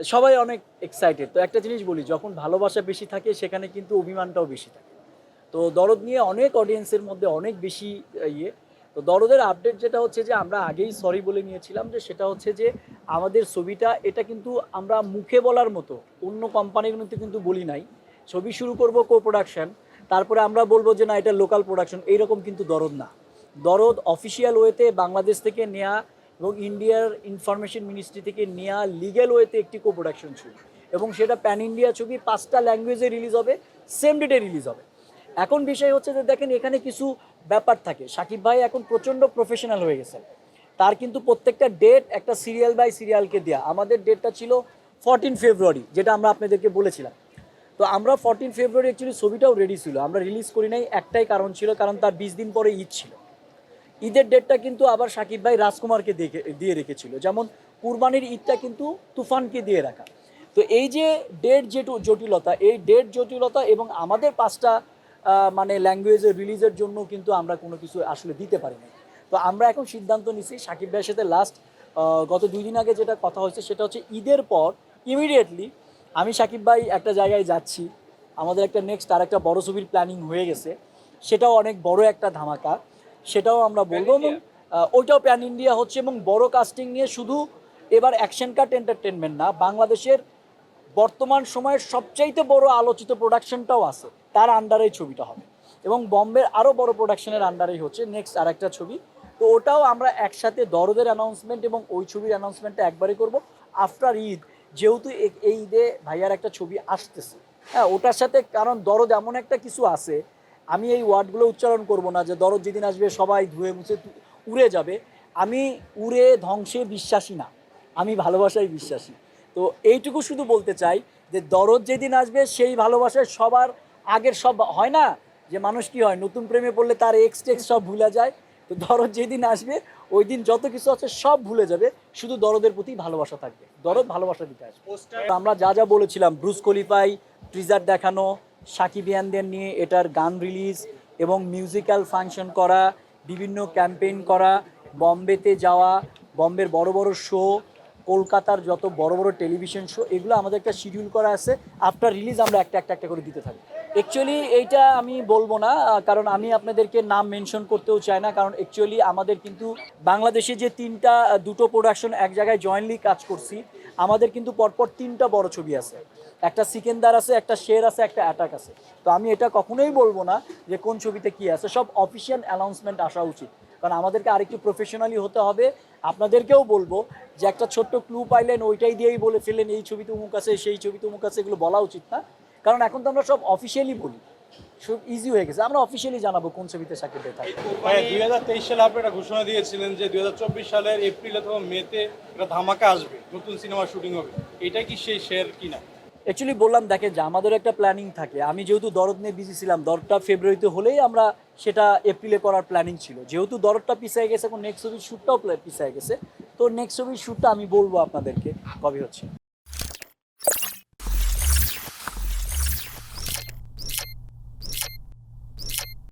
সবাই অনেক এক্সাইটেড তো একটা জিনিস বলি, যখন ভালোবাসা বেশি থাকে, সেখানে কিন্তু অভিমানটাও বেশি থাকে। তো দরদ নিয়ে অনেক অডিয়েন্সের মধ্যে অনেক বেশি ইয়ে। তো দরদের আপডেট যেটা হচ্ছে যে, আমরা আগেই সরি বলে নিয়েছিলাম যে, সেটা হচ্ছে যে, আমাদের ছবিটা, এটা কিন্তু আমরা মুখে বলার মতো, অন্য কোম্পানির মধ্যে কিন্তু বলি নাই। ছবি শুরু করব কো প্রোডাকশন তারপরে আমরা বলব যে, না, এটা লোকাল প্রোডাকশন এইরকম কিন্তু দরদ না। দরদ অফিসিয়াল ওয়েতে বাংলাদেশ থেকে নেয়া এবং ইন্ডিয়ার ইনফরমেশন মিনিস্ট্রি থেকে নেয়া লিগ্যাল ওয়েতে একটি কো প্রোডাকশন ছবি। এবং সেটা প্যান ইন্ডিয়া ছবি পাঁচটা ল্যাঙ্গুয়েজে রিলিজ হবে সেম ডেটে রিলিজ হবে। এখন বিষয় হচ্ছে যে দেখেন, এখানে কিছু ব্যাপার থাকে। সাকিব ভাই এখন প্রচণ্ড প্রফেশনাল হয়ে গেছে তার কিন্তু প্রত্যেকটা ডেট একটা সিরিয়াল বাই সিরিয়ালকে দেওয়া আমাদের ডেটটা ছিল ফোরটিন ফেব্রুয়ারি যেটা আমরা আপনাদেরকে বলেছিলাম। তো আমরা ফোরটিন ফেব্রুয়ারি অ্যাকচুয়ালি ছবিটাও রেডি ছিল। আমরা রিলিজ করি নাই, একটাই কারণ ছিল, কারণ তার বিশ দিন পরে ঈদ ছিল। ঈদের ডেটটা কিন্তু আবার সাকিব ভাই রাজকুমারকে দিয়ে রেখেছিল। যেমন কুরবানির ঈদটা কিন্তু তুফানকে দিয়ে রাখা। তো এই যে ডেট যে জটিলতা, এই ডেট জটিলতা এবং আমাদের পাঁচটা মানে ল্যাঙ্গুয়েজের রিলিজের জন্য কিন্তু আমরা কোনো কিছু আসলে দিতে পারি না তো আমরা এখন সিদ্ধান্ত নিছি সাকিব ভাইয়ের সাথে লাস্ট গত দুই দিন আগে যেটা কথা হয়েছে সেটা হচ্ছে ঈদের পর ইমিডিয়েটলি আমি সাকিব ভাই একটা জায়গায় যাচ্ছি। আমাদের একটা নেক্সট আর একটা বড় ছবির প্ল্যানিং হয়ে গেছে। সেটাও অনেক বড় একটা ধামাকা। সেটাও আমরা বলব এবং ওইটাও প্যান ইন্ডিয়া হচ্ছে এবং বড় কাস্টিং নিয়ে শুধু এবার অ্যাকশন কাট এন্টারটেনমেন্ট না বাংলাদেশের বর্তমান সময়ের সবচাইতে বড় আলোচিত প্রোডাকশনটাও আছে। তার আন্ডারেই ছবিটা হবে। এবং বম্বের আরও বড় প্রোডাকশনের আন্ডারেই হচ্ছে নেক্সট আর একটা ছবি। তো ওটাও আমরা একসাথে দরদের অ্যানাউন্সমেন্ট এবং ওই ছবির অ্যানাউন্সমেন্টটা একবারই করব। আফটার ঈদ যেহেতু এই ঈদে ভাইয়ার একটা ছবি আসতেছে। হ্যাঁ ওটার সাথে কারণ দরদ এমন একটা কিছু আছে আমি এই ওয়ার্ডগুলো উচ্চারণ করব না যে দরদ যেদিন আসবে সবাই ধুয়ে মুছে উড়ে যাবে। আমি উড়ে ধ্বংসে বিশ্বাসী না আমি ভালোবাসায় বিশ্বাসী। তো এইটুকু শুধু বলতে চাই যে দরদ যেদিন আসবে সেই ভালোবাসায় সবার আগের সব হয় না যে মানুষ কি হয় নতুন প্রেমে পড়লে তার এক্স টেক্স সব ভুলে যায়। তো দরদ যেদিন আসবে ওই দিন যত কিছু আছে সব ভুলে যাবে শুধু দরদের প্রতি ভালোবাসা থাকবে। দরদ ভালোবাসা দিতে আসবে। আমরা যা যা বলেছিলাম ব্রুস কলিফাই ট্রিজার দেখানো সাকিবিয়ানদের নিয়ে এটার গান রিলিজ এবং মিউজিক্যাল ফাংশন করা, বিভিন্ন ক্যাম্পেইন করা, বম্বেতে যাওয়া, বম্বের বড় বড় শো কলকাতার যত বড় বড় টেলিভিশন শো এগুলো আমাদের একটা শিডিউল করা আছে। আফটার রিলিজ আমরা একটা একটা একটা করে দিতে থাকি। অ্যাকচুয়ালি এইটা আমি বলব না কারণ আমি আপনাদেরকে নাম মেনশন করতেও চাই না, কারণ অ্যাকচুয়ালি আমাদের কিন্তু বাংলাদেশে যে তিনটা দুটো প্রোডাকশন এক জায়গায় জয়েন্টলি কাজ করছি, আমাদের কিন্তু পরপর তিনটা বড় ছবি আছে। একটা সিকেন্দার আছে, একটা শের আছে, একটা অ্যাটাক আছে। তো আমি এটা কখনোই বলব না যে কোন ছবিতে কি আছে, সব অফিসিয়াল অ্যানাউন্সমেন্ট আসা উচিত। কারণ আমাদেরকে আরেকটু প্রফেশনালি হতে হবে। আপনাদেরকেও বলব যে একটা ছোট্ট ক্লু পাইলেন, ওইটাই দিয়েই বলে ফেলেন এই ছবিতে উমুক আছে, সেই ছবিতে উমুক আছে, এগুলো বলা উচিত না। কারণ এখন তো আমরা সব অফিসিয়ালি বলি। সব ইজি হয়ে গেছে। আমরা অফিসিয়ালি জানাব কোন ছবিতে সাকিব ভাই থাকবে। ভাই দুই হাজার তেইশ সালে আপনি একটা ঘোষণা দিয়েছিলেন যে দুই হাজার চব্বিশ সালের এপ্রিল অথবা মেতে একটা ধামাকা আসবে নতুন সিনেমা শুটিং হবে। এটা কি সেই শেয়ার কিনা? অ্যাকচুয়ালি বললাম দেখেন যে আমাদের একটা প্ল্যানিং থাকে। আমি যেহেতু দরদ নিয়ে বিজি ছিলাম দরদটা ফেব্রুয়ারিতে হলেই আমরা সেটা এপ্রিলে করার প্ল্যানিং ছিল। যেহেতু দরদটা পিছিয়ে গেছে এখন নেক্সট ছবির শ্যুটটাও পিছিয়ে গেছে। তো নেক্সট ছবির শ্যুটটা আমি বলব আপনাদেরকে কবে হচ্ছে।